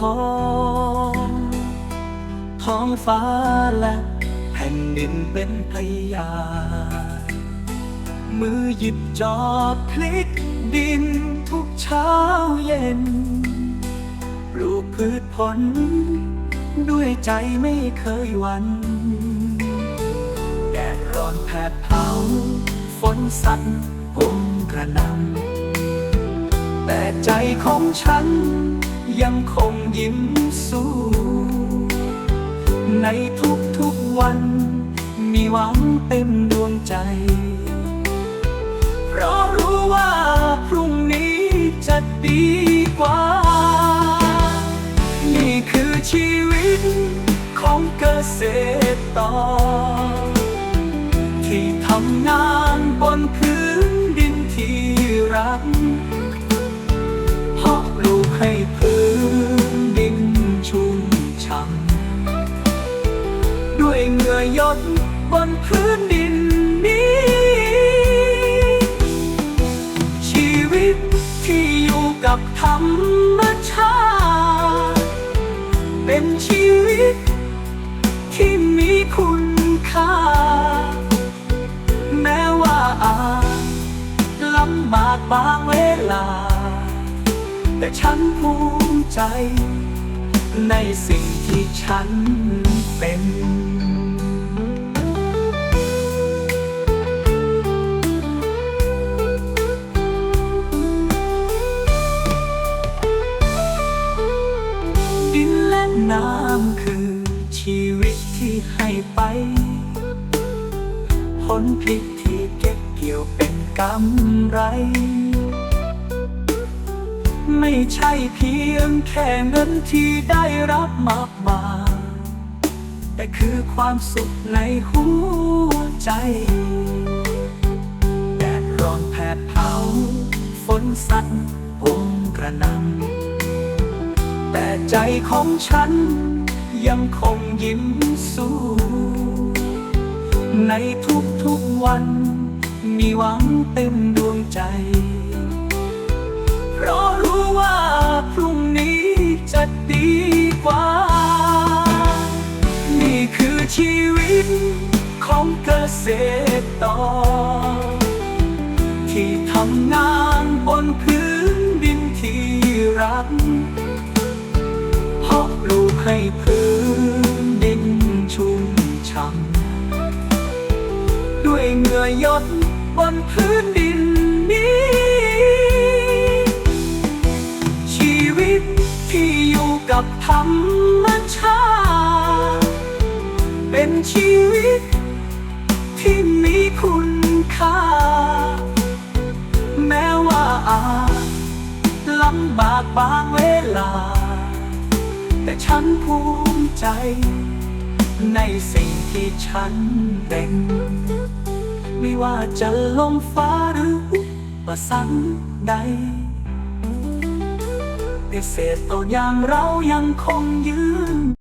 ทอง ท้องฟ้าและแผ่นดินเป็นพยานมือหยิบจอบพลิกดินทุกเช้าเย็น ปลูกพืชผล ด้วยใจไม่เคยหวัน แดดร้อนแผดเผา ฝนสัตว์ผมกระนำ แต่ใจของฉันยังคงยิ้มสู้ ในทุกๆวัน มีหวังเต็มดวงใจ เพราะรู้ว่าพรุ่งนี้จะดีกว่า นี่คือชีวิตของเกษตรกรที่ทำงานบนพื้นดินที่รัก ด้วยเหงื่อหยดบนพื้นดินนี้ ชีวิตที่อยู่กับธรรมชาติ เป็นชีวิตที่มีคุณค่า แม้ว่าอาจลำบากบางเวลา แต่ฉันภูมิใจในสิ่งที่ฉันเป็นดิน ผลผลิตที่เก็บเกี่ยวเป็นกำไร ไม่ใช่เพียงแค่เงินที่ได้รับมากมายแต่คือความสุขในหัวใจ แดดร้อนแผดเผาฝนสัตว์ผมกระหนำแต่ใจของฉันยังคงยิ้มสู้ ในทุกๆวัน มีหวังเต็มดวงใจ เพราะรู้ว่าพรุ่งนี้จะดีกว่า นี่คือชีวิตของเกษตรกรที่ทำงานบนพื้นดินที่รักเพาะปลูกให้พื้น ด้วยเหงื่อหยดบนพื้นดินนี้ ชีวิตที่อยู่กับธรรมชาติ เป็นชีวิตที่มีคุณค่า แม้ว่าอาจลำบากบางเวลา แต่ฉันภูมิใจ ในสิ่งที่ฉันเป็น ไม่ว่าจะลมฟ้าหรืออุปสรรคใดเกษตรกรอย่างเรายังคงยื